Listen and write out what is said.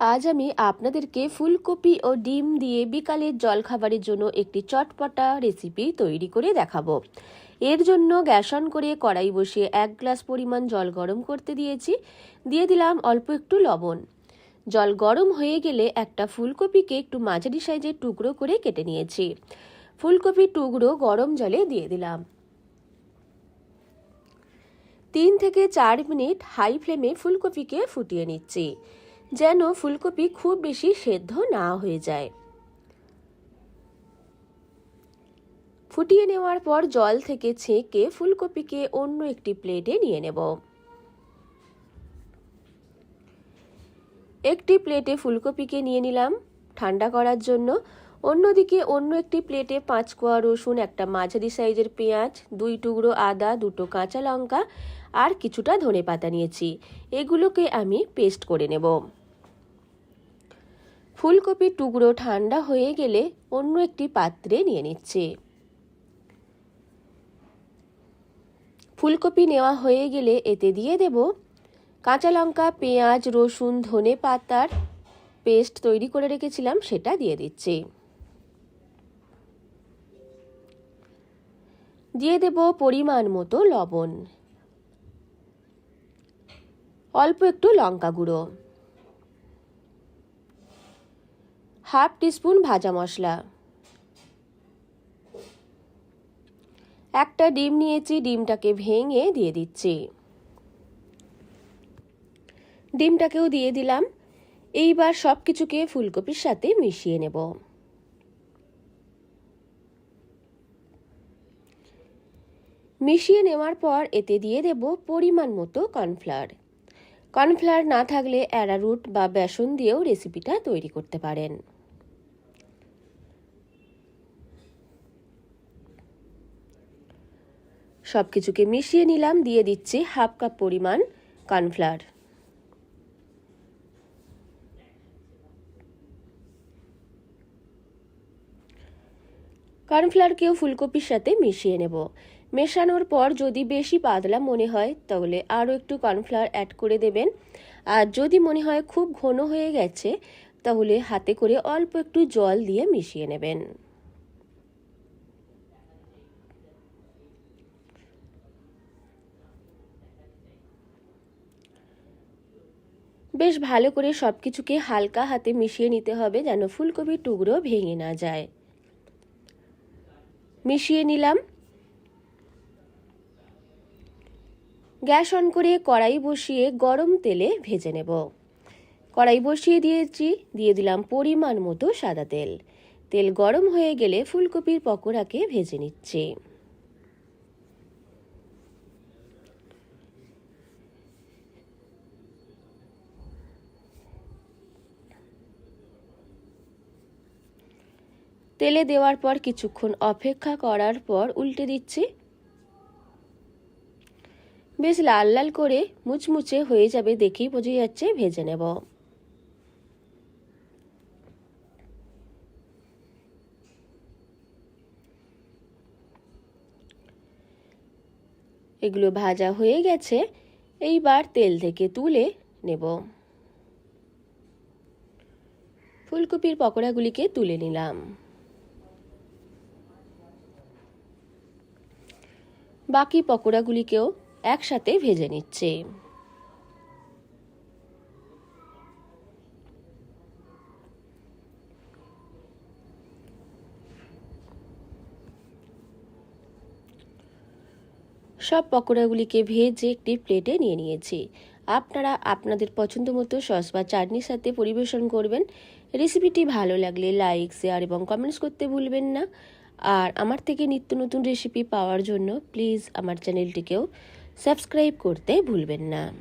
আজ আমি আপনাদেরকে ফুলকপি ও ডিম দিয়ে বিকালের জলখাবারের জন্য একটি চটপটা রেসিপি তৈরি করে দেখাবো। এর জন্য গ্যাস অন করে কড়াই বসিয়ে এক গ্লাস পরিমাণ জল গরম করতে দিয়েছি। দিয়ে দিলাম অল্প একটু লবণ। জল গরম হয়ে গেলে একটা ফুলকপিকে একটু মাঝারি সাইজের টুকরো করে কেটে নিয়েছি। ফুলকপির টুকরো গরম জলে দিয়ে দিলাম। তিন থেকে চার মিনিট হাই ফ্লেমে ফুলকপিকে ফুটিয়ে নিচ্ছি। যেন ফুলকপি খুব বেশি সেদ্ধ না হয়ে যায়। ফুটিয়ে নেওয়ার পর জল থেকে ছেঁকে ফুলকপিকে অন্য একটি প্লেটে নিয়ে নেব। একটি প্লেটে ফুলকপিকে নিয়ে নিলাম ঠান্ডা করার জন্য। অন্যদিকে অন্য একটি প্লেটে পাঁচ কোয়া রসুন, একটা মাঝারি সাইজের পেঁয়াজ, দুই টুকরো আদা, দুটো কাঁচা লঙ্কা আর কিছুটা ধনে পাতা নিয়েছি। এগুলোকে আমি পেস্ট করে নেব। ফুলকপির টুকরো ঠান্ডা হয়ে গেলে অন্য একটি পাত্রে নিয়ে নিচ্ছে। ফুলকপি নেওয়া হয়ে গেলে এতে দিয়ে দেব কাঁচা লঙ্কা, পেঁয়াজ, রসুন, ধনে পাতার পেস্ট তৈরি করে রেখেছিলাম, সেটা দিয়ে দিচ্ছি। দিয়ে দেব পরিমাণ মতো লবণ। অল্প একটু লঙ্কা গুঁড়ো। হাফ টিস্পুন ভাজা মশলা। একটা ডিম নিয়েছি, ডিমটাকে ভেঙে দিয়ে দিচ্ছি। ডিমটাকেও দিয়ে দিলাম। এইবার সব কিছুকে ফুলকপির সাথে মিশিয়ে নেব। মিশিয়ে নেওয়ার পর এতে দিয়ে দেব পরিমাণ মতো কর্নফ্লাওয়ার। কর্নফ্লাওয়ার না থাকলে অ্যারারুট বা বেসন দিয়েও রেসিপিটা তৈরি করতে পারেন। সব কিছুকে মিশিয়ে নিলাম, দিয়ে দিচ্ছি হাফ কাপ পরিমাণ কর্নফ্লাওয়ার। কর্নফ্লাওয়ারকেও ফুলকপির সাথে মিশিয়ে নেব। মেশানোর পর যদি বেশি পাতলা মনে হয়, তাহলে আরও একটু কর্নফ্লাওয়ার অ্যাড করে দেবেন। আর যদি মনে হয় খুব ঘন হয়ে গেছে, তাহলে হাতে করে অল্প একটু জল দিয়ে মিশিয়ে নেবেন। বেশ ভালো করে সব কিছুকে হালকা হাতে মিশিয়ে নিতে হবে যেন ফুলকপির টুকরো ভেঙে না যায়। মিশিয়ে নিলাম। গ্যাস অন করে কড়াই বসিয়ে গরম তেলে ভেজে নেব। কড়াই বসিয়ে দিয়েছি, দিয়ে দিলাম পরিমাণ মতো সাদা তেল। তেল গরম হয়ে গেলে ফুলকপির পকোড়াকে ভেজে নিচ্ছি। তেলে দেওয়ার পর কিছুক্ষণ অপেক্ষা করার পর উল্টে দিচ্ছি। বেশ লাল লাল করে মুচমুচে হয়ে যাবে দেখেই বোঝা যাচ্ছে ভেজে নেব। এগুলো ভাজা হয়ে গেছে, এইবার তেল থেকে তুলে নেব। ফুলকপির পকোড়াগুলিকে তুলে নিলাম। বাকি পকোড়াগুলিকেও একসাথে ভেজে নিচ্ছে। সব পকোড়াগুলিকে ভেজে একটি প্লেটে নিয়ে নিয়েছি। আপনারা আপনাদের পছন্দ মতো সস বা চাটনির সাথে পরিবেশন করবেন। রেসিপিটি ভালো লাগলে লাইক, শেয়ার এবং কমেন্টস করতে ভুলবেন না। আর আমার থেকে নিত্য নতুন রেসিপি পাওয়ার জন্য প্লিজ আমার চ্যানেলটিকেও সাবস্ক্রাইব করতে ভুলবেন না।